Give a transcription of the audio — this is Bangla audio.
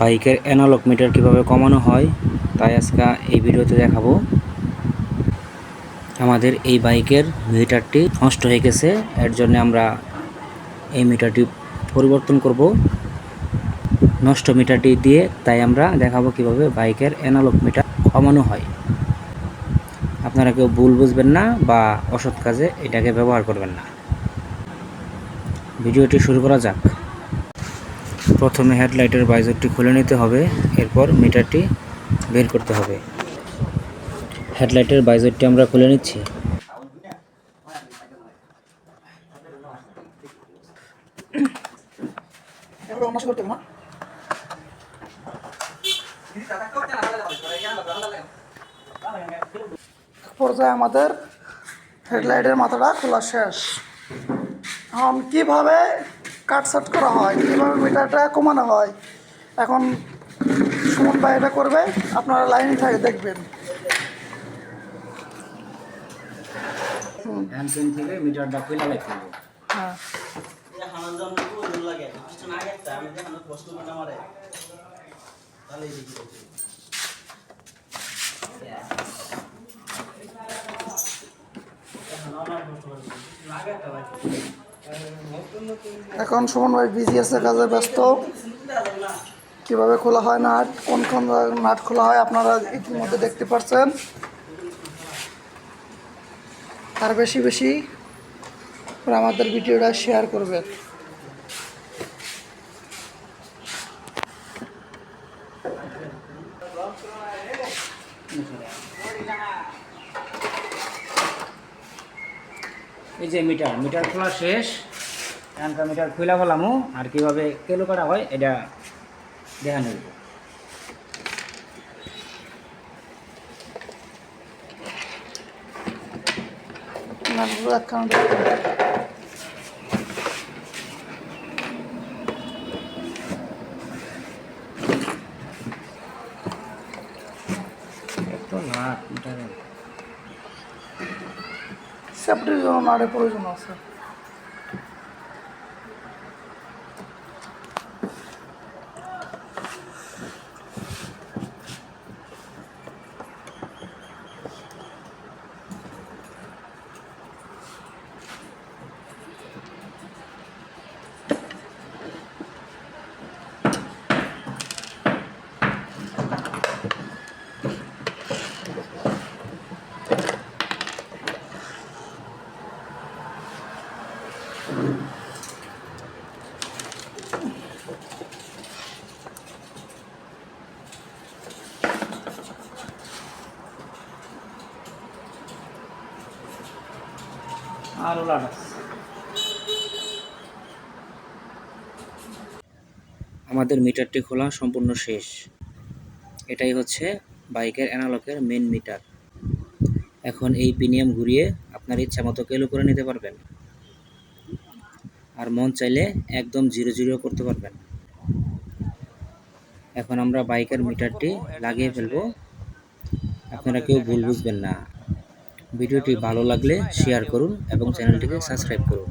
বাইকের অ্যানালগ মিটার কীভাবে কমানো হয়, তাই আজকে এই ভিডিওতে দেখাবো। আমাদের এই বাইকের মিটারটি নষ্ট হয়ে গেছে, এর জন্য আমরা এই মিটারটি পরিবর্তন করব। নষ্ট মিটারটি দিয়ে তাই আমরা দেখাবো কীভাবে বাইকের অ্যানালগ মিটার কমানো হয়। আপনারা কেউ ভুল বুঝবেন না বা অসৎ কাজে এটাকে ব্যবহার করবেন না। ভিডিওটি শুরু করা যাক। প্রথমে হেডলাইটের বাইজরটি খুলে নিতে হবে, এরপর মিটারটি বের করতে হবে। হেডলাইটের বাইজরটি আমরা খুলে নিচ্ছি। পর্যায়ে আমাদের হেডলাইটের মাথাটা খোলা শেষ। এখন কীভাবে কাটসাট করা হয়। কীভাবে মিটারটা কমানো হয় এখন সুমন ভাই এটা করবে আপনারা লাইনে থাকে দেখবেন। হ্যান্ড পেন থেকে মিটারটা খুলে রাখতে হবে। হ্যাঁ। এখন সুমন ভাই বিজি আছে, কাজে ব্যস্ত। কীভাবে খোলা হয় নাট, কোন কোন নাট খোলা হয় আপনারা ইতিমধ্যে দেখতে পাচ্ছেন আর বেশি বেশি আমাদের ভিডিওটা শেয়ার করবেন। এই যে মিটার মিটার খোলা শেষ। এখানকার মিটার খুলে ফেলামো আর কীভাবে কেলো করা হয় এটা দেখা নেব। একটু না মিটারের। সেফটির জন্য নাটের প্রয়োজন আছে। আমাদের মিটারটি খোলা সম্পূর্ণ শেষ। এটাই হচ্ছে বাইকের অ্যানালকের মেন মিটার। এখন এই পিনিয়াম ঘুরিয়ে আপনার ইচ্ছা মতো কেলো করে নিতে পারবেন। আর মন চাইলে একদম জিরো জিরো করতে পারবেন। এখন আমরা বাইকের মিটারটি লাগিয়ে ফেলব। আপনারা কেউ ভুল বুঝবেন না। ভিডিওটি ভালো লাগলে শেয়ার করুন এবং চ্যানেলটিকে সাবস্ক্রাইব করুন।